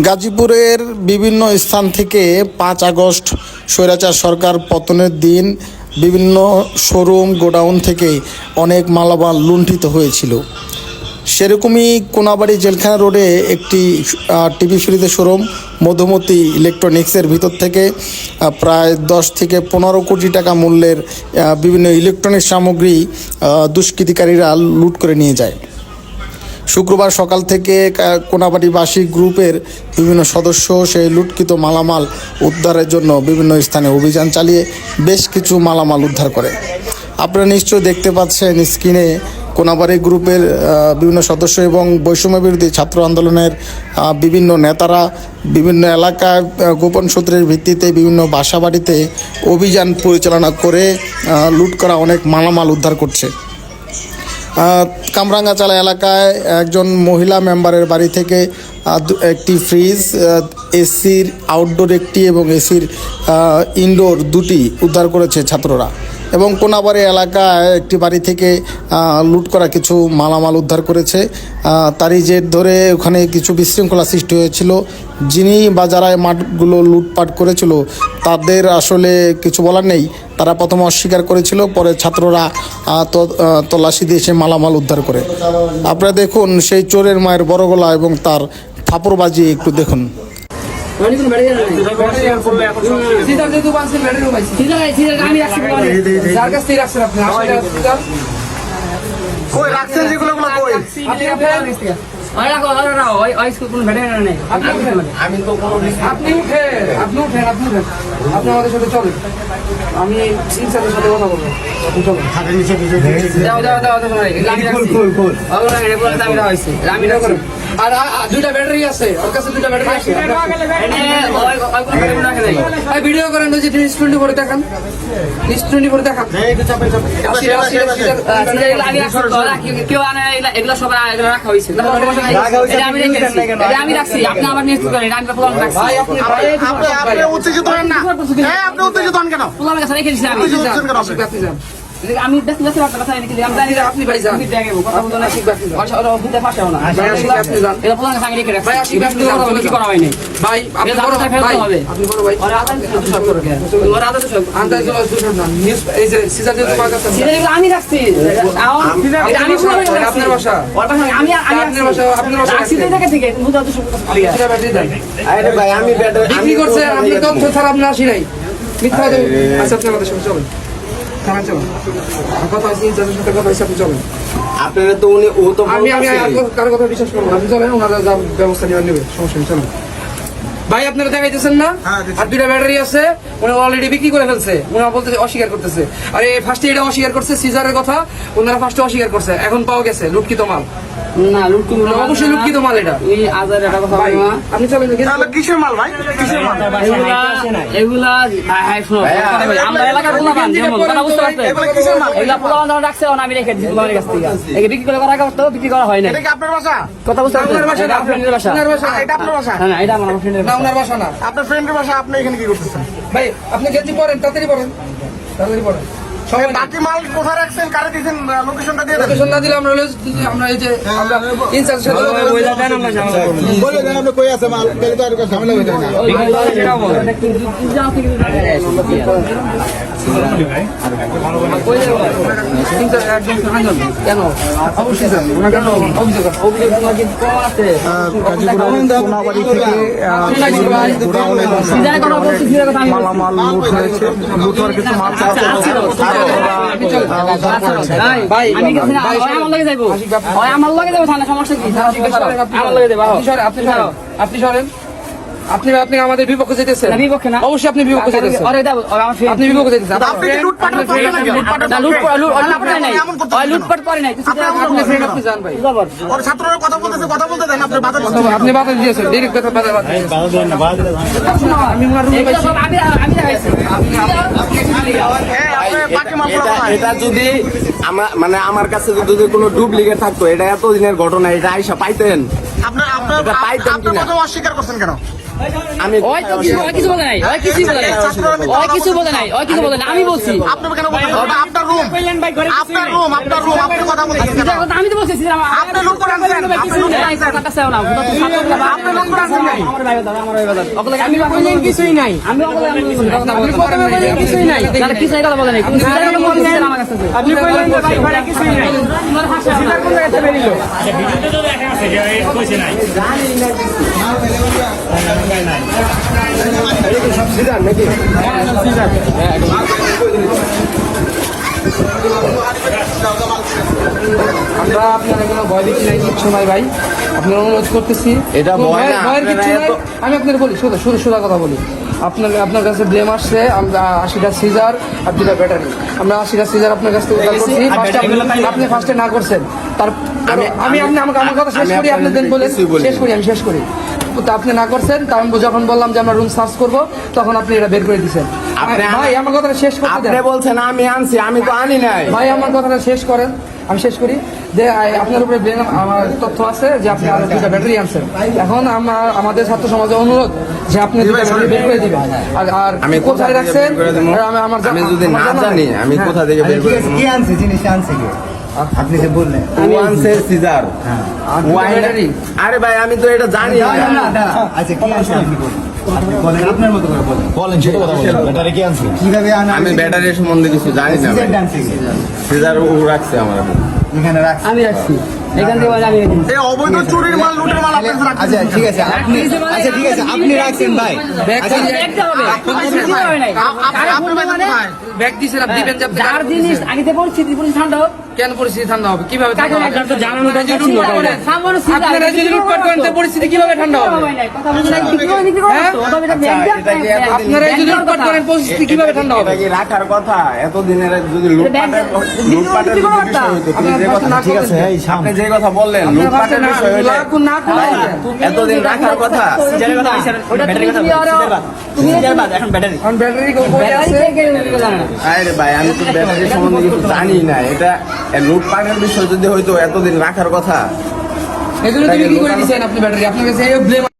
গাজীপুরের বিভিন্ন স্থান থেকে পাঁচ আগস্ট স্বৈরাচার সরকার পতনের দিন বিভিন্ন শোরুম, গোডাউন থেকে অনেক মালামাল লুণ্ঠিত হয়েছিল। সেরকমই কোনাবাড়ি জেলখানা রোডে একটি টিভি ফ্রিজের শোরুম, মধুমতি ইলেকট্রনিক্সের ভিতর থেকে প্রায় দশ থেকে পনেরো কোটি টাকা মূল্যের বিভিন্ন ইলেকট্রনিক্স সামগ্রী দুষ্কৃতিকারীরা লুট করে নিয়ে যায়। শুক্রবার সকাল থেকে, কা- কোনাবাড়িবাসী গ্রুপের বিভিন্ন সদস্য সেই লুটকিত মালামাল উদ্ধারের জন্য বিভিন্ন স্থানে অভিযান চালিয়ে বেশ কিছু মালামাল উদ্ধার করে। আপনারা নিশ্চয়ই দেখতে পাচ্ছেন স্ক্রিনে কোনাবাড়ি গ্রুপের বিভিন্ন সদস্য এবং বৈষম্য বিরোধী ছাত্র আন্দোলনের বিভিন্ন নেতারা বিভিন্ন এলাকায় গোপন সূত্রের ভিত্তিতে বিভিন্ন বাসা বাড়িতে অভিযান পরিচালনা করে লুট করা অনেক মালামাল উদ্ধার করছে। কামরাঙ্গাচালা এলাকায় একজন মহিলা মেম্বারের বাড়ি থেকে একটি ফ্রিজ এসির আউটডোর একটি এবং এসির ইনডোর দুটি উদ্ধার করেছে ছাত্ররা। এবং কোনাবাড়ি এলাকায় একটি বাড়ি থেকে লুট করা কিছু মালামাল উদ্ধার করেছে। তারই জের ধরে ওখানে কিছু বিশৃঙ্খলা সৃষ্টি হয়েছিল। যিনি বা যারা মাঠগুলো লুটপাট করেছিল, তাদের আসলে কিছু বলার নেই। তারা প্রথমে অস্বীকার করেছিল পরে ছাত্ররা তল্লাশি দিয়ে সে মালামাল উদ্ধার করে। আপনারা দেখুন সেই চোরের মায়ের বড় গলা এবং তার ফাপড়বাজি একটু দেখুন। কই রাখছেন যেগুলো কই? আমি তো আপনি উঠেন আপনি উঠেন আপনি উঠেন। আপনি আমাদের সাথে চলেন। আমি ইনসারের সাথে কথা বলব। আর দুইটা ব্যাটারি আছে। ওর কাছে দুইটা ব্যাটারি আছে। ভিডিও করেন ওই যে স্টুডেন্ট করে দেখান। স্টুডেন্ট করে দেখান। কেউ আনে এগুলা- এগুলা সব রাখা হয়েছে। আমি রেখেছি। আপনি আমার নিয়ে করেন আমি প্রমাণ রাখছি। আপনি আপনি আপনি উত্তেজিত হন না। আপনি উত্তেজিত হন কেন? প্রমাণ কাছে রেখে দিছি আমি। আমি দেখতে দেখতে পারতাম কথা রেখে আমি জানি আপনি ভাই যান। কথা বলতে না। ঠিক আছে ওর সাথে বুঝতে পারছ না ভাই, আশিক আপনি যান। এটা প্রমাণ কাছে রেখে রাখছি। ভাই, আশিক আপনি যান, চলে কিছু যান। করা হয়নি ভাই আপনি বড় আপনার ভাই। আপনি বড় ভাই। ওর আদান সব করে ওর আদান সব আন্দাজ জমা দুশো না নিউজ এই যে সিজার যে তোমার কাছে আছে। আমি রাখছি। আমি প্রমাণ আপনার বাসা। আমি আমি আপনার বাসা আপনার বাসা রাখছি তো দেখে থেকে বুঝতে তো সব কথা আপনি দুইটা ব্যাটারি দেন। আরে ভাই আমি ব্যাটারি বিক্রি করছে আপনি তথ্য ছাড়া আপনি আসি নাই। মিথ্যা আচ্ছা আপনি আমাদের সাথে চলেন। থানায় চলেন কথা হয়েছে ইনচার্জের সাথে কথা হয়েছে আপনি চলেন আপনারা তো উনি ও তো আমি আমি। কারও কথা বিশ্বাস করব আমি আপনি চলেন ওনারা যা ব্যবস্থা নেওয়া নেবে সমস্যা নেই চলেন। ভাই আপনারা দেখাইতেছেন না? আর দুইটা ব্যাটারি আছে উনি অলরেডি বিক্রি করে ফেলছে। উনি বলতে অস্বীকার করতেছে। আর এই ফার্স্টে এটা অস্বীকার করছে সিজারের কথা ওনারা ফার্স্টে অস্বীকার করছে। এখন পাওয়া গেছে লুটকিত মাল। না লুটকি অবশ্যই লুটকিত মাল এটা। এই আজার এটা কথা ভাই আপনি চলেন তাহলে কিসের মাল ভাই? কিসের মাল? এগুলা এগুলা হ্যাঁ, হ্যাঁ, শোনো, কথা বলি। আমরা এলাকার পোলাপান, যেমন, কথা বুঝতে পারছেন? এগুলো কিসের মাল? এগুলা পোলাপান যখন রাখছে, আমি রেখে দিছি পোলাপানের কাছ থেকে। একে বিক্রি করে করা করতো, বিক্রি করা হয় নাই। এটা কি আপনার বাসা? কথা বুঝতে পারছেন? ওনার বাসা এটা না এটা আপনার হ্যাঁ, না, এটা আমার না ওনার বাসা না। আপনার ফ্রেন্ডের বাসা আপনি এখানে কি করতেছেন? ভাই আপনি গেঞ্জি পরেন তাড়াতাড়ি পরেন তাড়াতাড়ি পরেন বাকি মাল কোথায় রাখছেন? কারে দিয়েছেন? লোকেশনটা দিয়ে দেন। লোকেশন না দিলে আমরা আমরা এই যে আমরা ইনচার্জের সাথে কথা বলব। বলে দেন আপনি কই আছে মাল তাহলে তো আর ঝামেলা হইতো না। মালামাল লুট হয়েছে লুট হওয়ার কিছু মাল আমার লগে যাব, সমস্যা কি? আপনি সরেন, আপনি সরেন, আপনি আপনি আমাদের বিপক্ষে যেতেছেন না, বিপক্ষে না। অবশ্যই আপনি বিপক্ষে যেতেছেন। আপনি বিপক্ষে যেতেছেন আপনি কি লুটপাট লুটপাট না, করে- আপনি নাই। ফ্রেন্ড আপনি যান ভাই জবর। ওর ছাত্ররা কথা বলতেছে কথা বলতে দেন আপনি বাধা অথবা আপনি বাধা দিয়েছেন ডিরেক্ট কথা বাধা বাধা দিয়েছেন। আমি ওনার রুমে এগুলো সব আমি আমি দেখাইছি। আপনি এটা এটা যদি আমার মানে আমার কাছে যদি কোনো ডুপ্লিকেট থাকতো এটা এত দিনের ঘটনা এটা আইসা পাইতেন আপনার আপনার এটা পাইতাম আপনি কিনা? কথা অস্বীকার করছেন কেন? আমি ওই তো কিছু ওই কিছু বলে নাই। ওই কিছু বলে নাই। ওই কিছু বলে নাই। ওই কিছু বলে নাই। আমি বলছি। আপনি কেন বলছেন? আপনার রুম আপনার রুম আপনার রুম আপনি কথা বলতেছেন কেন? আমি তো বলছি আপনি লুট করে আনছেন, আপনি লুট করে আনছেন। আপনি লুট করে আনছেন আমার ভাই দাদা আমার ভাই দাদা। ওগুলো আপনি কইলেন কিছুই নাই। আমি আমি বললেন কিছুই নাই। দাদা কিছু কথা বলে নাই। কিছু কথা বলে আমার কাছে আপনি কইলেন ভাই কিছুই নাই। তোমার ভাষা কোন জায়গা থেকে বেরিলো। আমরা আপনার এখানে ভয় দিচ্ছি নাই কিচ্ছু নাই ভাই আপনার অনুরোধ করতেছি এটা কোনো ভয়ের- নাই আমি আপনার বলি শুধু শুধু শুধু কথা বলি আপনার আপনার কাছে ব্লেম আসছে আমরা আশিটা সিজার আর দুটা ব্যাটারি আমরা আশিটা সিজার আপনার কাছ থেকে উদ্ধার করছি। আপনি- ফার্স্টে না করছেন। তার আমি- আমি আপনি আমাকে আমার কথা শেষ করি আপনি দেন বলে শেষ করি আমি শেষ করি। তো আপনি না করছেন তা আমি যখন বললাম যে আমরা রুম সার্চ করব তখন আপনি এটা বের করে দিচ্ছেন ভাই আমার কথাটা শেষ করতে আপনি বলছেন আমি আনছি আমি তো আনি নাই। ভাই আমার কথাটা শেষ করেন। আমি শেষ করি। যে আপনার উপরে ব্লেম আমার তথ্য আছে যে আপনি আরও দুটা ব্যাটারি আনছেন। এখন আমার আমাদের ছাত্র সমাজের অনুরোধ যে আপনি দুটা ব্যাটারি বের করে দিবেন। আর আর আমি কোথায় রাখছেন? আমার আমি যদি না জানি আমি হ্যাঁ। কোথা থেকে বের করে কি আনছে? জিনিসটা আনছে কি? আপনি যে বললেন। ও আনছে? সিজার আর ভাই আমি তো এটা জানি না। আচ্ছা কি আনছে আপনি বলুন। আপনি বলেন আপনার মতো করে বলেন। বলেন সেটা কথা বলেন। ব্যাটারি কি আনছে কীভাবে আমি ব্যাটারি সম্বন্ধে কিছু জানি না সিজার ও রাখছে আমার এখন। রাখছে। আমি রাখছি। এখান থেকে আমি রেখেছি। অবৈধ চুরির মাল লুটের মাল আপনি আচ্ছা ঠিক আছে আপনি আচ্ছা ঠিক আছে আপনি রাখছেন ভাই। ব্যাগ আচ্ছা, দেখতে হবে। কিছু হবে নাই। কারও মানে ব্যাগ দিয়েছিলাম দিবেন যে আপনি কাকে জিনিস আগে থেকে পরিস্থিতি পরিস্থিতি ঠান্ডা হোক। কেন পরিস্থিতি ঠান্ডা হবে? কীভাবে ঠান্ডা হবে? তো জানানো দরকার ছিল তাহলে। সামান্য সিধা- আপনারা যদি লুটপাট করেন তো পরিস্থিতি কীভাবে ঠান্ডা হবে? হবে কথা বুঝে নাই, বিক্রি করে বিক্রি করে হ্যাঁ? তো, কি আপনারা যদি লুটপাট করেন পরিস্থিতি কীভাবে ঠান্ডা হবে? রাখার কথা? এতদিনের যদি লুটপাটের। বিষয় যে কথা ঠিক আছে এই আপনি যে কথা বললেন লুটপাটের বিষয় হইলে লাগুন না ভাই, করলেন এতদিন রাখার কথা তুমি এখন ব্যাটারি। ব্যাটারি আছে। আরে ভাই আমি তো ব্যাটারি সম্বন্ধে কিছু জানি না। এটা লুটপাটের বিষয় যদি হয়তো এতদিন রাখার কথা। এই জন্য তো করে দিয়েছেন আপনি ব্যাটারি? আপনার কাছে এই ব্লেম